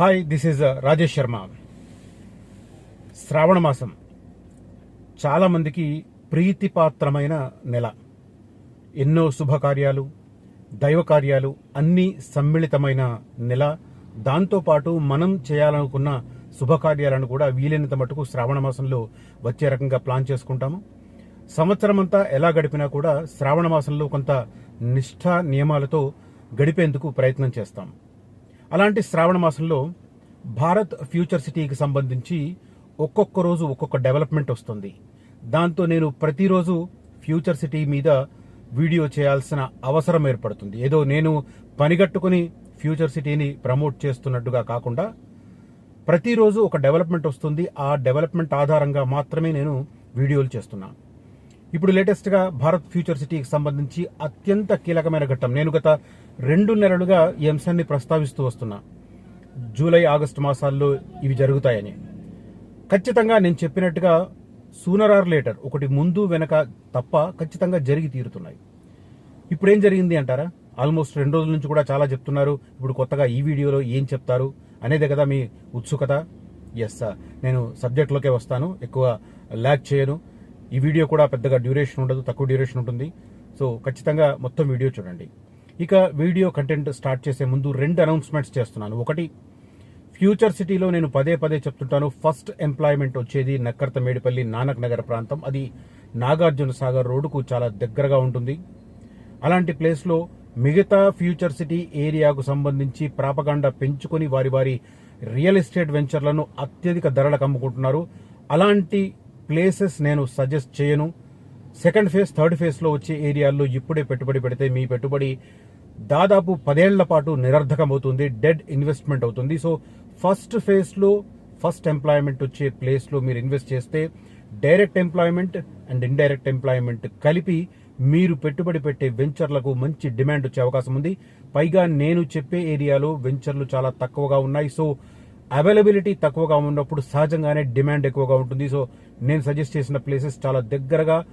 Hi this is Rajesh Sharma Shravana మాసం చాలామందికి ప్రీతిపాత్రమైన నెల. ఎన్నో శుభకార్యాలు దైవకార్యాలు అన్నీ సమ్మిళితమైన నెల. దాంతోపాటు మనం చేయాలనుకున్న శుభకార్యాలను కూడా వీలైనంత మటుకు శ్రావణ మాసంలో వచ్చే రకంగా ప్లాన్ చేసుకుంటాము. సంవత్సరం అంతా ఎలా గడిపినా కూడా శ్రావణ మాసంలో కొంత నిష్ఠా నియమాలతో గడిపేందుకు ప్రయత్నం చేస్తాం. అలాంటి శ్రావణ మాసంలో భారత్ ఫ్యూచర్ సిటీకి సంబంధించి ఒక్కొక్క రోజు ఒక్కొక్క డెవలప్మెంట్ వస్తుంది. దాంతో నేను ప్రతిరోజు ఫ్యూచర్ సిటీ మీద వీడియో చేయాల్సిన అవసరం ఏర్పడుతుంది. ఏదో నేను పనిగట్టుకుని ఫ్యూచర్ సిటీని ప్రమోట్ చేస్తున్నట్టుగా కాకుండా ప్రతిరోజు ఒక డెవలప్మెంట్ వస్తుంది. ఆ డెవలప్మెంట్ ఆధారంగా మాత్రమే నేను వీడియోలు చేస్తున్నాను. ఇప్పుడు లేటెస్ట్గా భారత్ ఫ్యూచర్ సిటీకి సంబంధించి అత్యంత కీలకమైన ఘట్టం. నేను గత రెండు నెలలుగా ఈ అంశాన్ని ప్రస్తావిస్తూ వస్తున్నా. జూలై ఆగస్టు మాసాల్లో ఇవి జరుగుతాయని. ఖచ్చితంగా నేను చెప్పినట్టుగా సూనర్ ఆర్ లేటర్ ఒకటి ముందు వెనక తప్ప ఖచ్చితంగా జరిగి తీరుతున్నాయి. ఇప్పుడు ఏం జరిగింది అంటారా? ఆల్మోస్ట్ రెండు రోజుల నుంచి కూడా చాలా చెప్తున్నారు. ఇప్పుడు కొత్తగా ఈ వీడియోలో ఏం చెప్తారు అనేదే కదా మీ ఉత్సుకత? ఎస్ నేను సబ్జెక్ట్లోకే వస్తాను. ఎక్కువ ల్యాక్ చేయను. ఈ వీడియో కూడా పెద్దగా డ్యూరేషన్ ఉండదు తక్కువ డ్యూరేషన్ ఉంటుంది. సో ఖచ్చితంగా మొత్తం వీడియో చూడండి. ఇక వీడియో కంటెంట్ స్టార్ట్ చేసే ముందు రెండు అనౌన్స్మెంట్స్ చేస్తున్నాను. ఒకటి ఫ్యూచర్ సిటీలో నేను పదే పదే చెప్తుంటాను ఫస్ట్ ఎంప్లాయ్మెంట్ వచ్చేది నక్కర్త మేడిపల్లి నానక్ నగర్ ప్రాంతం. అది నాగార్జున సాగర్ రోడ్డుకు చాలా దగ్గరగా ఉంటుంది. అలాంటి ప్లేస్లో మిగతా ఫ్యూచర్ సిటీ ఏరియాకు సంబంధించి ప్రాపగాండా పెంచుకొని వారి వారి రియల్ ఎస్టేట్ వెంచర్లను అత్యధిక ధరలకు అమ్ముకుంటున్నారు. అలాంటి ప్లేసెస్ నేను సజెస్ట్ చేయను. సెకండ్ ఫేజ్ థర్డ్ ఫేజ్లో వచ్చే ఏరియాల్లో ఇప్పుడే పెట్టుబడి పెడితే మీ పెట్టుబడి దాదాపు పదేళ్ళ పాటు నిరర్ధకమవుతుంది డెడ్ ఇన్వెస్ట్మెంట్ అవుతుంది. సో ఫస్ట్ ఫేజ్లో ఫస్ట్ ఎంప్లాయ్మెంట్ వచ్చే ప్లేస్లో మీరు ఇన్వెస్ట్ చేస్తే direct employment and indirect employment కలిపి మీరు పెట్టుబడి పెట్టే వెంచర్లకు మంచి డిమాండ్ వచ్చే అవకాశం ఉంది. పైగా నేను చెప్పే ఏరియాలో వెంచర్లు చాలా తక్కువగా ఉన్నాయి. సో అవైలబిలిటీ తక్కువగా ఉన్నప్పుడు సహజంగానే డిమాండ్ ఎక్కువగా ఉంటుంది. సో నేను సజెస్ట్ చేసిన ప్లేసెస్ చాలా దగ్గరగా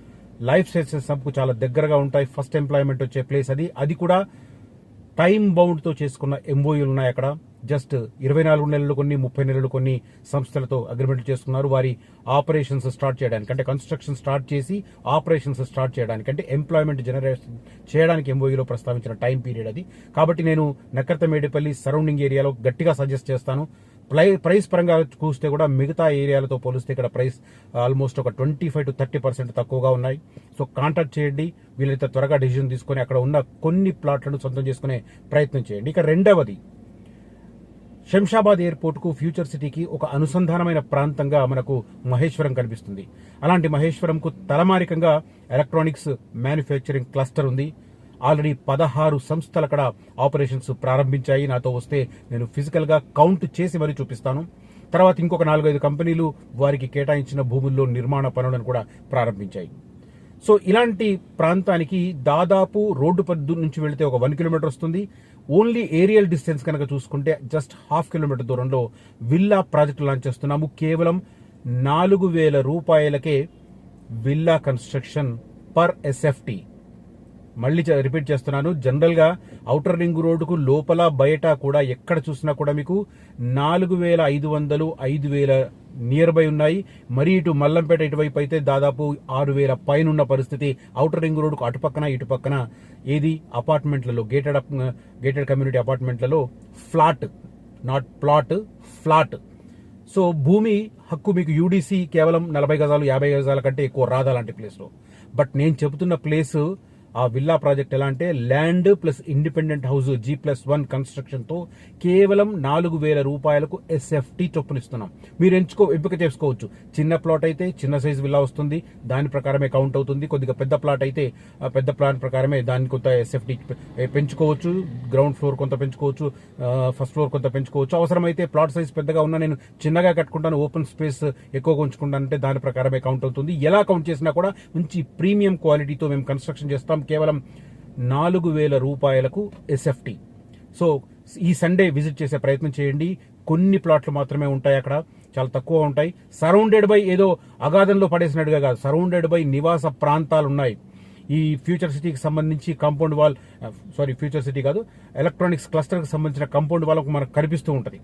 లైఫ్ సైన్సెస్కు చాలా దగ్గరగా ఉంటాయి. ఫస్ట్ ఎంప్లాయ్మెంట్ వచ్చే ప్లేస్ అది. అది కూడా టైం బౌండ్తో చేసుకున్న ఎంఓయూలు ఉన్నాయి అక్కడ. జస్ట్ ఇరవై నాలుగు నెలలు కొన్ని ముప్పై నెలలు కొన్ని సంస్థలతో అగ్రిమెంట్లు చేసుకున్నారు. వారి ఆపరేషన్స్ స్టార్ట్ చేయడానికి. అంటే కన్స్ట్రక్షన్ స్టార్ట్ చేసి ఆపరేషన్స్ స్టార్ట్ చేయడానికి. అంటే ఎంప్లాయ్మెంట్ జనరేషన్ చేయడానికి ఎంఓయూలో ప్రస్తావించిన టైం పీరియడ్ అది. కాబట్టి నేను నక్కర్త మేడిపల్లి సరౌండింగ్ ఏరియాలో గట్టిగా సజెస్ట్ చేస్తాను. ప్లై ప్రైస్ పరంగా చూస్తే కూడా మిగతా ఏరియాలతో పోలిస్తే ఇక్కడ ప్రైస్ ఆల్మోస్ట్ ఒక twenty five to thirty percent తక్కువగా ఉన్నాయి. సో కాంటాక్ట్ చేయండి. వీలైతే త్వరగా డిసిజన్ తీసుకొని అక్కడ ఉన్న కొన్ని ప్లాట్లను సొంతం చేసుకునే ప్రయత్నం చేయండి. ఇక రెండవది శంషాబాద్ ఎయిర్పోర్ట్కు ఫ్యూచర్ సిటీకి ఒక అనుసంధానమైన ప్రాంతంగా మనకు మహేశ్వరం కనిపిస్తుంది. అలాంటి మహేశ్వరంకు తలమారికంగా ఎలక్ట్రానిక్స్ మ్యానుఫ్యాక్చరింగ్ క్లస్టర్ ఉంది. ఆల్రెడీ పదహారు సంస్థలు అక్కడ ఆపరేషన్స్ ప్రారంభించాయి. నాతో వస్తే నేను ఫిజికల్గా కౌంట్ చేసి మరీ చూపిస్తాను. తర్వాత ఇంకొక నాలుగైదు కంపెనీలు వారికి కేటాయించిన భూముల్లో నిర్మాణ పనులను కూడా ప్రారంభించాయి. సో ఇలాంటి ప్రాంతానికి దాదాపు రోడ్డు పద్దు నుంచి వెళితే ఒక వన్ కిలోమీటర్ వస్తుంది. ఓన్లీ ఏరియల్ డిస్టెన్స్ కనుక చూసుకుంటే జస్ట్ హాఫ్ కిలోమీటర్ దూరంలో విల్లా ప్రాజెక్ట్ లాంచ్ చేస్తున్నాము. కేవలం నాలుగు వేల రూపాయలకే విల్లా కన్స్ట్రక్షన్ పర్ ఎస్ఎఫ్టీ. మళ్ళీ రిపీట్ చేస్తున్నాను. జనరల్గా అవుటర్ ఔటర్ రింగ్ రోడ్డుకు లోపల బయట కూడా ఎక్కడ చూసినా కూడా మీకు నాలుగు వేల ఐదు వందలు ఐదు వేల నియర్ బై ఉన్నాయి. మరి ఇటు మల్లంపేట ఇటువైపు అయితే దాదాపు ఆరు వేల పైన ఉన్న పరిస్థితి. ఔటర్ రింగ్ రోడ్డుకు అటుపక్కన ఇటు పక్కన ఏది అపార్ట్మెంట్లలో gated gated community అపార్ట్మెంట్లలో flat not plot flat. So భూమి హక్కు మీకు యూడీసీ కేవలం నలభై గజాలు యాభై గజాల కంటే ఎక్కువ రాదు అలాంటి ప్లేస్లో బట్ నేను చెబుతున్న ప్లేసు ఆ విల్లా ప్రాజెక్ట్ ఎలా అంటే land plus independent house G plus one కన్స్ట్రక్షన్తో కేవలం నాలుగు వేల రూపాయలకు ఎస్ఎఫ్టీ చొప్పున ఇస్తున్నాం మీరు ఎంచుకో ఎంపిక చేసుకోవచ్చు. చిన్న ప్లాట్ అయితే చిన్న సైజ్ విల్లా వస్తుంది. దాని ప్రకారమే కౌంట్ అవుతుంది. కొద్దిగా పెద్ద ప్లాట్ అయితే ఆ పెద్ద ప్లాన్ ప్రకారమే దాని కొంత ఎస్ఎఫ్టీ పెంచుకోవచ్చు. గ్రౌండ్ ఫ్లోర్ కొంత పెంచుకోవచ్చు. ఫస్ట్ ఫ్లోర్ కొంత పెంచుకోవచ్చు. అవసరమైతే ప్లాట్ సైజ్ పెద్దగా ఉన్నా నేను చిన్నగా కట్టుకుంటాను. ఓపెన్ స్పేస్ ఎక్కువగా ఉంచుకుంటాను అంటే దాని ప్రకారమే కౌంట్ అవుతుంది. ఎలా కౌంట్ చేసినా కూడా మంచి ప్రీమియం క్వాలిటీతో మేము కన్స్ట్రక్షన్ చేస్తాం. కేవలం నాలుగు వేల రూపాయలకు ఎస్ఎఫ్టీ సో ఈ సండే విజిట్ చేసే ప్రయత్నం చేయండి. కొన్ని ప్లాట్లు మాత్రమే ఉంటాయి అక్కడ. చాలా తక్కువ ఉంటాయి. సరౌండెడ్ బై ఏదో అగాధంలో పడేసినట్టుగా కాదు. సరౌండెడ్ బై నివాస ప్రాంతాలు ఉన్నాయి. ఈ ఫ్యూచర్ సిటీకి సంబంధించి compound wall sorry future city కాదు ఎలక్ట్రానిక్స్ క్లస్టర్కి సంబంధించిన కాంపౌండ్ వాల్ మనకు కనిపిస్తూ ఉంటుంది.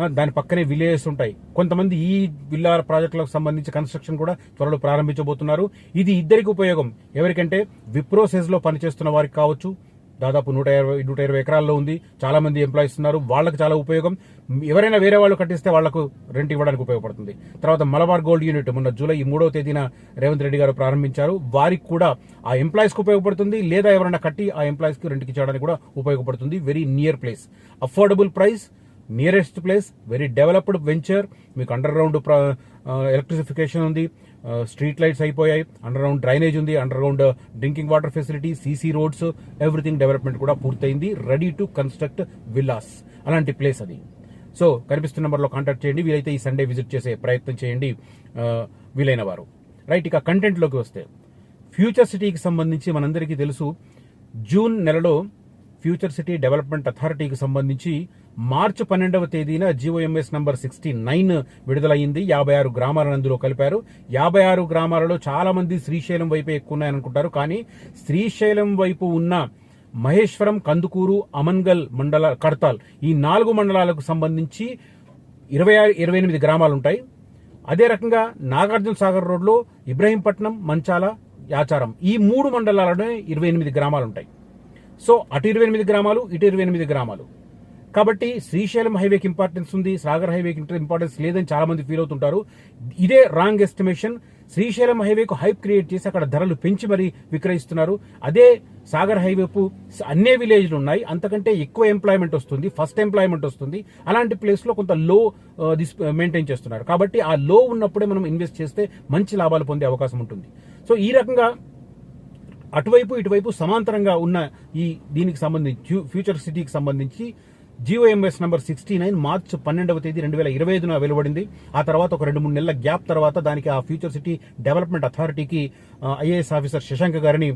దాని పక్కనే విలేజెస్ ఉంటాయి. కొంతమంది ఈ విల్లా ప్రాజెక్టులకు సంబంధించి కన్స్ట్రక్షన్ కూడా త్వరలో ప్రారంభించబోతున్నారు. ఇది ఇద్దరికి ఉపయోగం. ఎవరికంటే విప్రోసెస్లో పనిచేస్తున్న వారికి కావచ్చు. దాదాపు నూట ఇరవై నూట ఇరవై ఎకరాల్లో ఉంది. చాలా మంది ఎంప్లాయీస్ ఉన్నారు. వాళ్ళకి చాలా ఉపయోగం. ఎవరైనా వేరే వాళ్ళు కట్టిస్తే వాళ్ళకు రెంట్ ఇవ్వడానికి ఉపయోగపడుతుంది. తర్వాత మలబార్ గోల్డ్ యూనిట్ మొన్న జూలై మూడవ తేదీన రేవంత్ రెడ్డి గారు ప్రారంభించారు. వారికి కూడా ఆ ఎంప్లాయీస్కి ఉపయోగపడుతుంది. లేదా ఎవరైనా కట్టి ఆ ఎంప్లాయీస్కి రెంట్కి ఇచ్చడానికి కూడా ఉపయోగపడుతుంది. Very near place. Affordable price. Nearest place very developed venture మీకు అండర్ గ్రౌండ్ ఎలక్ట్రిసిఫికేషన్ ఉంది. Uh, స్ట్రీట్ లైట్స్ అయిపోయాయి. అండర్ గ్రౌండ్ డ్రైనేజ్ ఉంది underground drinking water facility CC roads everything development కూడా పూర్తయింది. రెడీ టు కన్స్ట్రక్ట్ విల్లాస్ అలాంటి place అది. So కనిపిస్తున్న నెంబర్లో కాంటాక్ట్ చేయండి. వీలైతే ఈ సండే విజిట్ చేసే ప్రయత్నం చేయండి uh, వీలైన వారు. రైట్ ఇక కంటెంట్లోకి వస్తే. ఫ్యూచర్ సిటీకి సంబంధించి మనందరికీ తెలుసు జూన్ నెలలో ఫ్యూచర్ సిటీ డెవలప్మెంట్ అథారిటీకి సంబంధించి మార్చి పన్నెండవ తేదీన జీఓఎంఎస్ నంబర్ సిక్స్టీ నైన్ విడుదలయ్యింది. యాభై ఆరు గ్రామాలను అందులో కలిపారు. యాభై ఆరు గ్రామాలలో చాలా మంది శ్రీశైలం వైపే ఎక్కువ ఉన్నాయనుకుంటారు కానీ శ్రీశైలం వైపు ఉన్న మహేశ్వరం కందుకూరు అమన్గల్ మండల కడతాల్ ఈ నాలుగు మండలాలకు సంబంధించి ఇరవై ఆరు ఇరవై ఎనిమిది గ్రామాలు ఉంటాయి అదే రకంగా నాగార్జున సాగర్ రోడ్లో ఇబ్రహీంపట్నం మంచాల యాచారం ఈ మూడు మండలాలలోనే ఇరవై ఎనిమిది గ్రామాలు ఉంటాయి సో అటు ఇరవై ఎనిమిది గ్రామాలు ఇటు ఇరవై ఎనిమిది గ్రామాలు. కాబట్టి శ్రీశైలం హైవేకి ఇంపార్టెన్స్ ఉంది సాగర్ హైవేకి ఇంపార్టెన్స్ లేదని చాలా మంది ఫీల్ అవుతుంటారు. ఇదే రాంగ్ ఎస్టిమేషన్ శ్రీశైలం హైవేకు హైప్ క్రియేట్ చేసి అక్కడ ధరలు పెంచి మరీ విక్రయిస్తున్నారు. అదే సాగర్ హైవేపు అన్నే విలేజ్లు ఉన్నాయి. అంతకంటే ఎక్కువ ఎంప్లాయ్మెంట్ వస్తుంది ఫస్ట్ ఎంప్లాయ్మెంట్ వస్తుంది. అలాంటి ప్లేస్లో కొంత లో మెయింటైన్ uh, uh, చేస్తున్నారు. కాబట్టి ఆ లో ఉన్నప్పుడే మనం ఇన్వెస్ట్ చేస్తే మంచి లాభాలు పొందే అవకాశం ఉంటుంది. సో ఈ రకంగా అటువైపు ఇటువైపు సమాంతరంగా ఉన్న ఈ దీనికి సంబంధించి ఫ్యూచర్ సిటీకి సంబంధించి GO MS number sixty nine March పన్నెండవ తేదీ రెండు వేల ఇరవై ఐదున వెలువడింది. ఆ తర్వాత ఒక రెండు మూడు నెలల గ్యాప్ తర్వాత దానికి ఆ ఫ్యూచర్ సిటీ డెవలప్మెంట్ అథారిటీకి ఐఏఎస్ ఆఫీసర్ శశాంక్ గారిని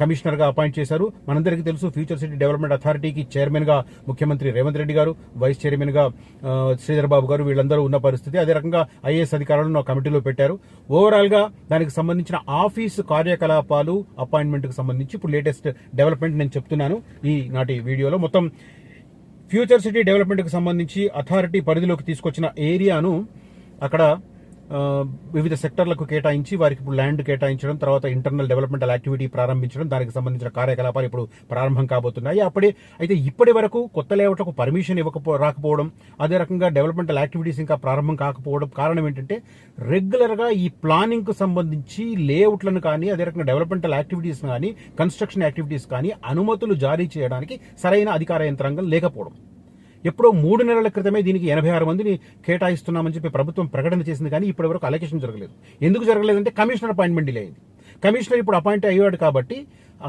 కమిషనర్గా అపాయింట్ చేశారు. మనందరికీ తెలుసు ఫ్యూచర్ సిటీ డెవలప్మెంట్ అథారిటీకి చైర్మన్గా ముఖ్యమంత్రి రేవంత్ రెడ్డి గారు వైస్ చైర్మన్గా శ్రీధర్బాబు గారు వీళ్ళందరూ ఉన్న పరిస్థితి. అదే రకంగా ఐఏఎస్ అధికారులను కమిటీలో పెట్టారు. ఓవరాల్గా దానికి సంబంధించిన ఆఫీసు కార్యకలాపాలు అపాయింట్మెంట్కి సంబంధించి ఇప్పుడు లేటెస్ట్ డెవలప్మెంట్ నేను చెప్తున్నాను ఈ నాటి వీడియోలో. మొత్తం ఫ్యూచర్ సిటీ డెవలప్మెంట్కి సంబంధించి అథారిటీ పరిధిలోకి తీసుకొచ్చిన ఏరియాను అక్కడ వివిధ సెక్టర్లకు కేటాయించి వారికి ఇప్పుడు ల్యాండ్ కేటాయించడం తర్వాత ఇంటర్నల్ డెవలప్మెంటల్ యాక్టివిటీ ప్రారంభించడం దానికి సంబంధించిన కార్యకలాపాలు ఇప్పుడు ప్రారంభం కాబోతున్నాయి. అప్పుడే అయితే ఇప్పటి వరకు కొత్త లేఅవుట్లకు పర్మిషన్ ఇవ్వకపో రాకపోవడం అదే రకంగా డెవలప్మెంటల్ యాక్టివిటీస్ ఇంకా ప్రారంభం కాకపోవడం కారణం ఏంటంటే రెగ్యులర్గా ఈ ప్లానింగ్కు సంబంధించి లేఅవుట్లను కానీ అదే రకంగా డెవలప్మెంటల్ యాక్టివిటీస్ కానీ కన్స్ట్రక్షన్ యాక్టివిటీస్ కానీ అనుమతులు జారీ చేయడానికి సరైన అధికార యంత్రాంగం లేకపోవడం. ఎప్పుడో మూడు నెలల క్రితమే దీనికి ఎనభై ఆరు మందిని కేటాయిస్తున్నామని చెప్పి ప్రభుత్వం ప్రకటన చేసింది కానీ ఇప్పటి వరకు అలొకేషన్ జరగలేదు. ఎందుకు జరగలేదంటే కమిషనర్ అపాయింట్మెంట్ డిలే అయింది. కమిషనర్ ఇప్పుడు అపాయింట్ అయ్యాడు కాబట్టి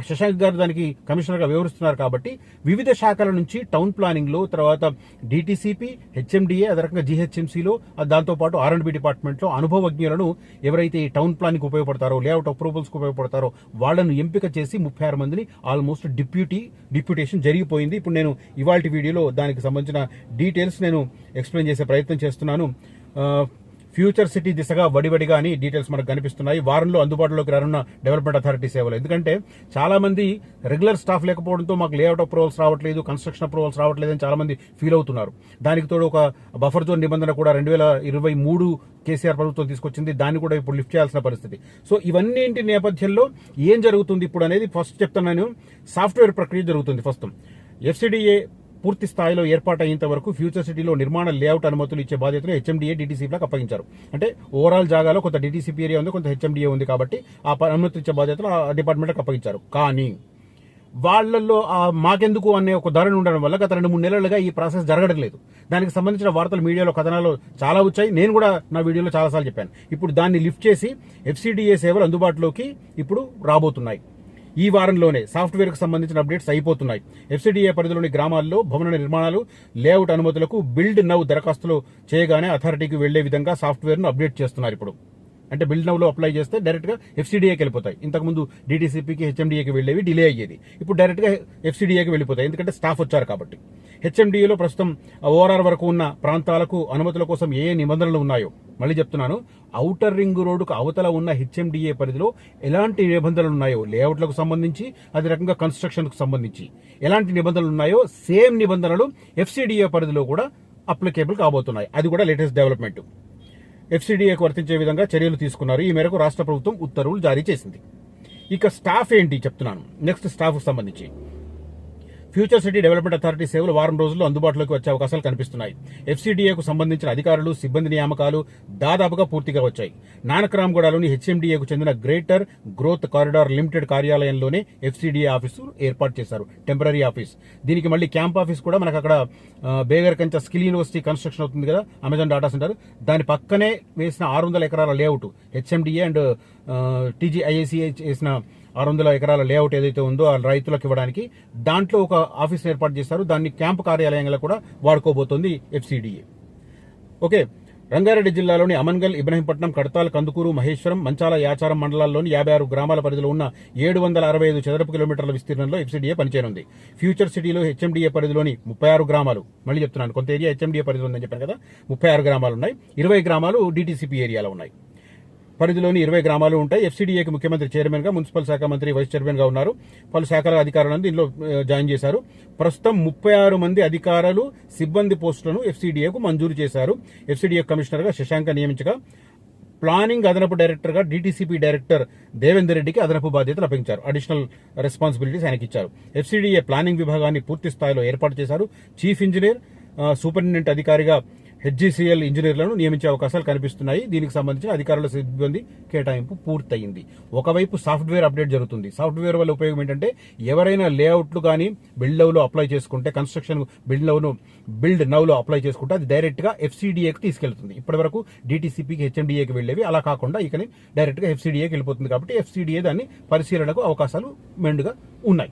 శశాంక్ గారు దానికి కమిషనర్గా వివరిస్తున్నారు కాబట్టి వివిధ శాఖల నుంచి టౌన్ ప్లానింగ్లో తర్వాత డీటీసీపీ హెచ్ఎండిఏ అదే రకంగా జీహెచ్ఎంసీలో దాంతోపాటు ఆర్ అండ్ బి డిపార్ట్మెంట్లో అనుభవజ్ఞులను ఎవరైతే ఈ టౌన్ ప్లానింగ్ ఉపయోగపడతారో లేఅవుట్ అప్రూవల్స్కి ఉపయోగపడతారో వాళ్ళను ఎంపిక చేసి ముప్పై ఆరు మందిని ఆల్మోస్ట్ డిప్యూటీ డిప్యూటేషన్ జరిగిపోయింది. ఇప్పుడు నేను ఇవాళ వీడియోలో దానికి సంబంధించిన డీటెయిల్స్ నేను ఎక్స్ప్లెయిన్ చేసే ప్రయత్నం చేస్తున్నాను. ఫ్యూచర్ సిటీ దిశగా వడివడిగా అని డీటెయిల్స్ మనకు కనిపిస్తున్నాయి. వారంలో అందుబాటులోకి రానున్న డెవలప్మెంట్ అథారిటీ సేవలు. ఎందుకంటే చాలా మంది రెగ్యులర్ స్టాఫ్ లేకపోవడంతో మాకు లేఅవుట్ అప్రూవల్స్ రావట్లేదు కన్స్ట్రక్షన్ అప్రూవల్స్ రావట్లేదు అని చాలా మంది ఫీల్ అవుతున్నారు. దానికి తోడు ఒక బఫర్ జోన్ నిబంధన కూడా రెండు వేల ఇరవై మూడు కేసీఆర్ ప్రభుత్వం తీసుకొచ్చింది. దాన్ని కూడా ఇప్పుడు లిఫ్ట్ చేయాల్సిన పరిస్థితి. సో ఇవన్నింటి నేపథ్యంలో ఏం జరుగుతుంది ఇప్పుడు అనేది ఫస్ట్ చెప్తున్నాను సాఫ్ట్వేర్ ప్రక్రియ జరుగుతుంది ఫస్ట్. ఎఫ్సిడిఏ పూర్తి స్థాయిలో ఏర్పాటయ్యేంత వరకు ఫ్యూచర్ సిటీలో నిర్మాణ లేఅవుట్ అనుమతులు ఇచ్చే బాధ్యతను హెచ్ఎండిఏ డిటీసీలకు అప్పగించారు. అంటే ఓవరాల్ జాగాలో కొంత డిటీసీపీ ఏరియా ఉంది కొంత హెచ్ఎండిఏ ఉంది కాబట్టి ఆ అనుమతి అనుమతులు ఇచ్చే బాధ్యతను ఆ డిపార్ట్మెంట్కి అప్పగించారు. కానీ వాళ్ళల్లో ఆ మాకెందుకు అనే ఒక ధరణ ఉండడం వల్ల గత రెండు మూడు నెలలుగా ఈ ప్రాసెస్ జరగడం లేదు. దానికి సంబంధించిన వార్తలు మీడియాలో కథనాలు చాలా వచ్చాయి. నేను కూడా నా వీడియోలో చాలాసార్లు చెప్పాను. ఇప్పుడు దాన్ని లిఫ్ట్ చేసి ఎఫ్సిడిఏ సేవలు అందుబాటులోకి ఇప్పుడు రాబోతున్నాయి. ఈ వారంలోనే సాఫ్ట్వేర్కు సంబంధించిన అప్డేట్స్ అయిపోతున్నాయి. ఎఫ్సిడిఏ పరిధిలోని గ్రామాల్లో భవన నిర్మాణాలు లేఅవుట్ అనుమతులకు బిల్డ్ నవ్ దరఖాస్తులు చేయగానే అథారిటీకి వెళ్ళే విధంగా సాఫ్ట్వేర్ను అప్డేట్ చేస్తున్నారు ఇప్పుడు. అంటే బిల్డ్ నవ్లో అప్లై చేస్తే డైరెక్ట్గా ఎఫ్సిడిఏకి వెళ్ళిపోతాయి. ఇంతకుముందు డిటిసిపికి హెచ్ఎండిఏకి వెళ్ళేవి డిలే అయ్యేది. ఇప్పుడు డైరెక్ట్గా ఎఫ్సిడిఏకి వెళ్ళిపోతాయి. ఎందుకంటే స్టాఫ్ వచ్చారు కాబట్టి. హెచ్ఎండిఏలో ప్రస్తుతం ఓఆర్ఆర్ వరకు ఉన్న ప్రాంతాలకు అనుమతుల కోసం ఏ ఏ నిబంధనలు ఉన్నాయో మళ్ళీ చెప్తున్నాను. ఔటర్ రింగ్ రోడ్డుకు అవతల ఉన్న హెచ్ఎండిఏ పరిధిలో ఎలాంటి నిబంధనలు ఉన్నాయో లేఅవుట్లకు సంబంధించి అదే రకంగా కన్స్ట్రక్షన్కు సంబంధించి ఎలాంటి నిబంధనలు ఉన్నాయో సేమ్ నిబంధనలు ఎఫ్సిడిఏ పరిధిలో కూడా అప్లికేబుల్ కాబోతున్నాయి. అది కూడా లేటెస్ట్ డెవలప్మెంట్. ఎఫ్సిడిఏకు వర్తించే విధంగా చర్యలు తీసుకున్నారు. ఈ మేరకు రాష్ట్ర ప్రభుత్వం ఉత్తర్వులు జారీ చేసింది. ఇక స్టాఫ్ ఏంటి చెప్తున్నాను. నెక్స్ట్ స్టాఫ్కు సంబంధించి. ఫ్యూచర్ సిటీ డెవలప్మెంట్ అథారిటీ సేవలు వారం రోజుల్లో అందుబాటులోకి వచ్చే అవకాశాలు కనిపిస్తున్నాయి. ఎఫ్సీడీఏకు సంబంధించిన అధికారులు సిబ్బంది నియామకాలు దాదాపుగా పూర్తిగా వచ్చాయి. నానక్రామ్గూడలోని హెచ్ఎండిఏకు చెందిన గ్రేటర్ గ్రోత్ కారిడార్ లిమిటెడ్ కార్యాలయంలోనే ఎఫ్సీడీఏ ఆఫీసు ఏర్పాటు చేశారు. Temporary office. దీనికి మళ్ళీ క్యాంప్ ఆఫీస్ కూడా మనకు అక్కడ Begari Kancha skill university construction అవుతుంది కదా అమెజాన్ డాటా సెంటర్. దాని పక్కనే వేసిన ఆరు వందల ఎకరాల లేఅవుట్ హెచ్ఎండిఏ అండ్ టీజీఐఏసీఏ చేసిన ఆరు వందల ఎకరాల లేఅవుట్ ఏదైతే ఉందో ఆ రైతులకు ఇవ్వడానికి దాంట్లో ఒక ఆఫీస్ ఏర్పాటు చేశారు దాన్ని క్యాంపు కార్యాలయంగా కూడా వాడుకోబోతోంది ఎఫ్సిడిఏ. ఓకే. రంగారెడ్డి జిల్లాలోని అమన్గల్ ఇబ్రహీంపట్నం కడతాల్ కందుకూరు మహేశ్వరం మంచాల యాచారం మండలాల్లోని యాభై ఆరు గ్రామాల పరిధిలో ఉన్న ఏడు వందల అరవై ఐదు చదరపు కిలోమీటర్ల విస్తీర్ణంలో ఎఫ్సీడీఏ పనిచేయనుంది. ఫ్యూచర్ సిటీలో హెచ్ఎండిఏ పరిధిలోని ముప్పై ఆరు గ్రామాలు మళ్ళీ చెప్తున్నాను కొంత ఏరియా హెచ్ఎండిఏ పరిధిలో ఉందని చెప్పాను కదా ముప్పై ఆరు గ్రామాలు ఉన్నాయి. ఇరవై గ్రామాలు డిటిసిపి ఏరియాలో ఉన్నాయి. పరిధిలోని ఇరవై గ్రామాలు ఉంటాయి. ఎఫ్సీడీఏకి ముఖ్యమంత్రి చైర్మన్గా మున్సిపల్ శాఖ మంత్రి వైస్ చైర్మన్గా ఉన్నారు. పలు శాఖల అధికారులను దీనిలో జాయిన్ చేశారు. ప్రస్తుతం ముప్పై ఆరు మంది అధికారులు సిబ్బంది పోస్టులను ఎఫ్సీడీఏకు మంజూరు చేశారు. ఎఫ్సీడీఏ కమిషనర్గా శశాంక నియమించగా ప్లానింగ్ అదనపు డైరెక్టర్గా డీటీసీపీ డైరెక్టర్ దేవేందర్ రెడ్డికి అదనపు బాధ్యతలు అప్పగించారు. అడిషనల్ రెస్పాన్సిబిలిటీస్ ఆయనకి ఇచ్చారు ఎఫ్సీడీఏ ప్లానింగ్ విభాగాన్ని పూర్తి స్థాయిలో ఏర్పాటు చేశారు. చీఫ్ ఇంజనీర్ సూపరింటెండెంట్ అధికారిగా హెచ్జీసీఎల్ ఇంజనీర్లను నియమించే అవకాశాలు కనిపిస్తున్నాయి. దీనికి సంబంధించిన అధికారుల సిబ్బంది కేటాయింపు పూర్తయింది. ఒకవైపు సాఫ్ట్వేర్ అప్డేట్ జరుగుతుంది. సాఫ్ట్వేర్ వల్ల ఉపయోగం ఏంటంటే ఎవరైనా లేఅవుట్లు కానీ బిల్డ్ లవ్లో అప్లై చేసుకుంటే కన్స్ట్రక్షన్ బిల్డ్ లవ్ను బిల్డ్ నవ్లో అప్లై చేసుకుంటే అది డైరెక్ట్గా ఎఫ్సీడీఏకి తీసుకెళ్తుంది. ఇప్పటి వరకు డిటీసీపీకి హెచ్ఎండిఏకి వెళ్ళేవి అలా కాకుండా ఇకని డైరెక్ట్గా ఎఫ్సీడీఏకి వెళ్ళిపోతుంది కాబట్టి ఎఫ్సీడీఏ దాన్ని పరిశీలనకు అవకాశాలు మెండుగా ఉన్నాయి.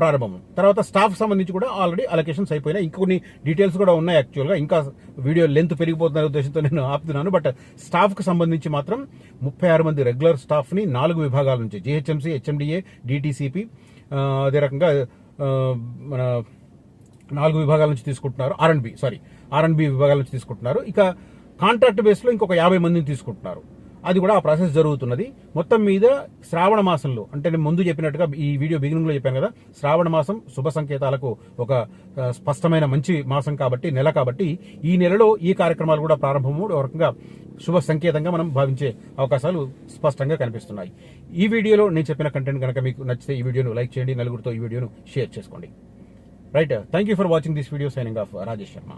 ప్రారంభం తర్వాత స్టాఫ్ సంబంధించి కూడా ఆల్రెడీ అలొకేషన్స్ అయిపోయినాయి. ఇంకొన్ని డీటెయిల్స్ కూడా ఉన్నాయి యాక్చువల్గా ఇంకా వీడియో లెంత్ పెరిగిపోతున్న ఉద్దేశంతో నేను ఆపుతున్నాను. బట్ స్టాఫ్కి సంబంధించి మాత్రం ముప్పై ఆరు మంది రెగ్యులర్ స్టాఫ్ని నాలుగు విభాగాల నుంచి జిహెచ్ఎంసీ హెచ్ఎండిఏ డిటీసీపీ అదే రకంగా మన నాలుగు విభాగాల నుంచి తీసుకుంటున్నారు. ఆర్ఎండ్బి సారీ ఆర్ఎండ్బి విభాగాల నుంచి తీసుకుంటున్నారు. ఇక కాంట్రాక్ట్ బేస్లో ఇంకొక యాభై మందిని తీసుకుంటున్నారు. అది కూడా ఆ ప్రాసెస్ జరుగుతున్నది. మొత్తం మీద శ్రావణ మాసంలో అంటే నేను ముందు చెప్పినట్టుగా ఈ వీడియో బిగినింగ్లో చెప్పాను కదా శ్రావణ మాసం శుభ సంకేతాలకు ఒక స్పష్టమైన మంచి మాసం కాబట్టి నెల కాబట్టి ఈ నెలలో ఈ కార్యక్రమాలు కూడా ప్రారంభము ఒక రకంగా శుభ సంకేతంగా మనం భావించే అవకాశాలు స్పష్టంగా కనిపిస్తున్నాయి. ఈ వీడియోలో నేను చెప్పిన కంటెంట్ కనుక మీకు నచ్చితే ఈ వీడియోను లైక్ చేయండి నలుగురితో ఈ వీడియోను షేర్ చేసుకోండి. Right thank you for watching this video signing off Rajesh Sharma